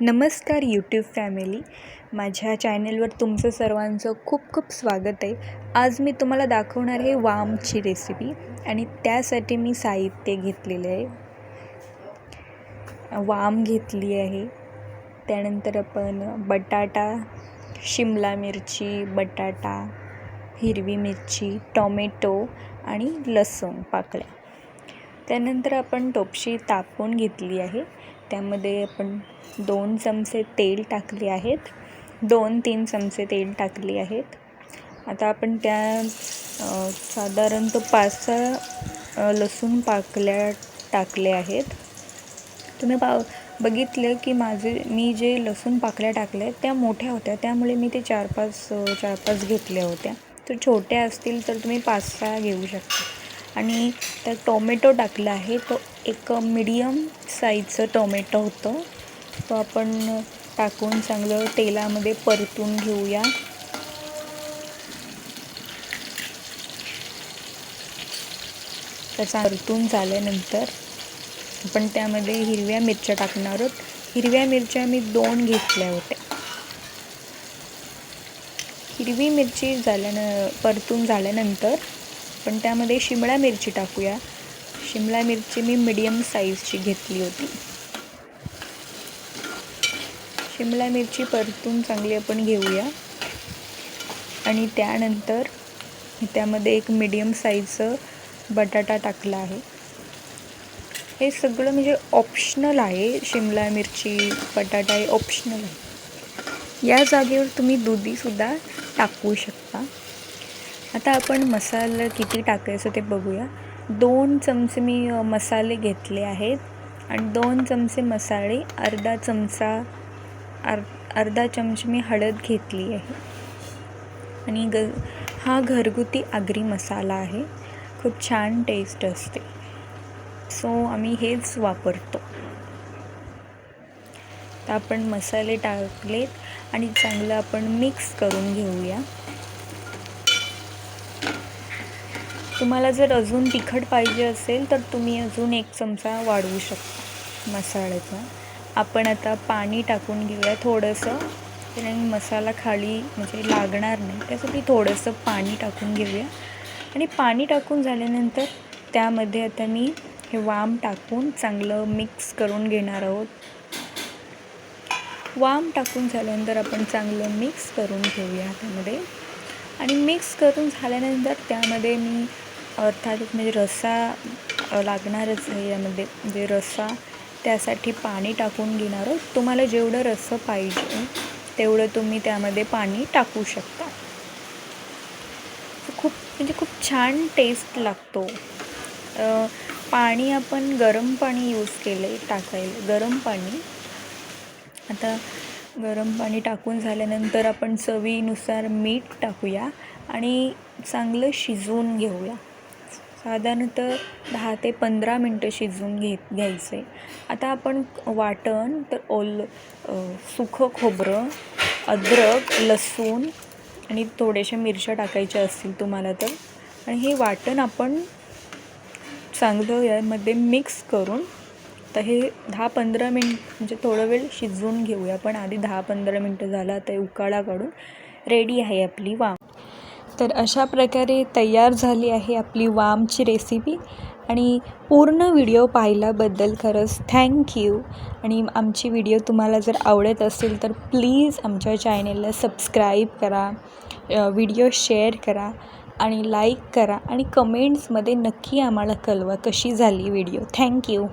नमस्कार YouTube family माझ्या चॅनेलवर तुमचं सर्वांचं खूप खूप स्वागत आहे. आज मी तुम्हाला दाखवणार आहे वामची रेसिपी आणि त्यासाठी मी साहित्य घेतलेले आहे. वाम घेतली आहे. त्यानंतर आपण बटाटा शिमला मिरची बटाटा हिरवी मिरची टॉमॅटो आणि लसूण पाकळ्या. त्यानंतर आपण टोपशी तापवून घेतली आहे. त्यामध्ये आपण दोन चमचे तेल टाकले आहेत. दोन तीन चमचे तेल टाकले आहेत. आता आपण त्या साधारणतः पाच सहा लसूण पाकल्या टाकल्या आहेत. तुम्ही पा बघितलं की माझे मी जे लसूण पाकल्या टाकल्या त्या मोठ्या होत्या. त्यामुळे मी ते चार पाच चार पाच घेतल्या होत्या. तर छोट्या असतील तर तुम्ही पाच सहा घेऊ शकता. आणि त्यात टोमॅटो टाकला आहे. तो एक मिडियम साईजचं टोमॅटो होतं. तो आपण टाकून चांगलं तेलामध्ये परतून घेऊया. त्याचा परतून झाल्यानंतर आपण त्यामध्ये हिरव्या मिरच्या टाकणार आहोत. हिरव्या मिरच्या मी दोन घेतल्या होत्या. हिरवी मिरची झाल्यानं परतून झाल्यानंतर पण त्यामध्ये शिमला मिरची टाकूया. शिमला मिरची मी मिडियम साईजची घेतली होती. शिमला मिरची परतून चांगली आपण घेऊया. आणि त्यानंतर त्यामध्ये एक मीडियम साईजचं बटाटा टाकला आहे. हे सगळं म्हणजे ऑप्शनल आहे. शिमला मिरची बटाटा हे ऑप्शनल आहे. या जागेवर तुम्ही दुधीसुद्धा टाकू शकता. आता आपण मसाला किती टाकायचं ते बघूया. दोन चमचे मी मसाले घेतले आहेत आणि दोन चमचे मसाले अर्धा चमचा अर् अर्धा चमचे मी हळद घेतली आहे. आणि ग हा घरगुती आगरी मसाला आहे. खूप छान टेस्ट असते. सो आम्ही हेच वापरतो. तर आपण मसाले टाकलेत आणि चांगलं आपण मिक्स करून घेऊया. तुम्हाला जर अजून तिखट पाहिजे असेल तर तुम्ही अजून एक चमचा वाढवू शकता मसाल्याचा. आपण आता पाणी टाकून घेऊया थोडंसं. कारण मसाला खाली म्हणजे लागणार नाही त्यासाठी थोडंसं पाणी टाकून घेऊया. आणि पाणी टाकून झाल्यानंतर त्यामध्ये आता मी हे वाम टाकून चांगलं मिक्स करून घेणार आहोत. वाम टाकून झाल्यानंतर आपण चांगलं मिक्स करून घेऊया त्यामध्ये. आणि मिक्स करून झाल्यानंतर त्यामध्ये मी अर्थात म्हणजे रस्सा लागणारच आहे यामध्ये म्हणजे रस्सा त्यासाठी पाणी टाकून घेणार आहोत. तुम्हाला जेवढं रस्सं पाहिजे तेवढं तुम्ही त्यामध्ये पाणी टाकू शकता. खूप म्हणजे खूप छान टेस्ट लागतो. पाणी आपण गरम पाणी यूज केलं आहे टाकायला गरम पाणी. आता गरम पाणी टाकून झाल्यानंतर आपण चवीनुसार मीठ टाकूया आणि चांगलं शिजवून घेऊया. साधारणतः दहा ते पंधरा मिनटं शिजवून घेत घ्यायचे. आता आपण वाटण तर ओल सुखं खोबरं अद्रक लसूण आणि थोड्याशा मिरच्या टाकायच्या असतील तुम्हाला तर. आणि हे वाटण आपण चांगलं यामध्ये मिक्स करून तर हे दहा पंधरा मिनट म्हणजे थोडं वेळ शिजवून घेऊया. पण आधी दहा पंधरा मिनटं झालं आता उकाळा काढून रेडी आहे आपली वाम तर अशा प्रकारे तयार झाली आहे आपली वामची रेसिपी आणि पूर्ण व्हिडिओ पाहिल्याबद्दल खरंच थँक्यू आणि आमची व्हिडिओ तुम्हाला जर आवडत असेल तर प्लीज आमच्या चॅनेलला सबस्क्राईब करा व्हिडिओ शेअर करा आणि लाईक करा आणि कमेंट्समध्ये नक्की आम्हाला कळवा कशी झाली व्हिडिओ थँक्यू